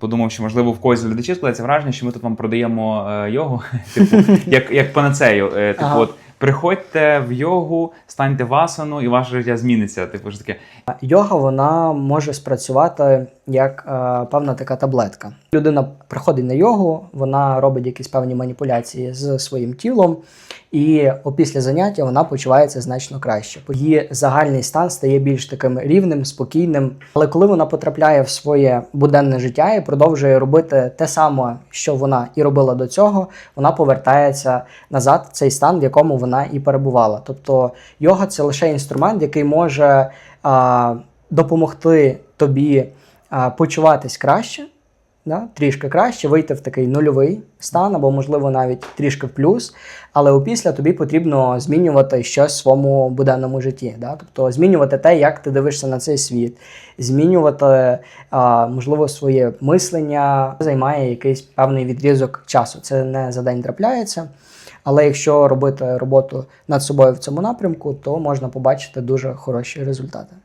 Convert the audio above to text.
Подумав, що можливо в когось з глядачів складається враження, що ми тут вам продаємо е, йогу, типу, як, як панацею. Е, типу, Ага. от приходьте в йогу, станьте в асану, і ваше життя зміниться. Типу, ж таке. Йога вона може спрацювати як е, певна така таблетка. Людина приходить на йогу, вона робить якісь певні маніпуляції з своїм тілом, і опісля заняття вона почувається значно краще. Її загальний стан стає більш таким рівним, спокійним. Але коли вона потрапляє в своє буденне життя і продовжує робити те саме, що вона і робила до цього, вона повертається назад в цей стан, в якому вона і перебувала. Тобто йога це лише інструмент, який може а, допомогти тобі а, почуватись краще, да? трішки краще, вийти в такий нульовий стан, або, можливо, навіть трішки в плюс. Але опісля тобі потрібно змінювати щось в своєму буденному житті. Да? Тобто змінювати те, як ти дивишся на цей світ, змінювати, а, можливо, своє мислення займає якийсь певний відрізок часу. Це не за день трапляється. Але якщо робити роботу над собою в цьому напрямку, то можна побачити дуже хороші результати.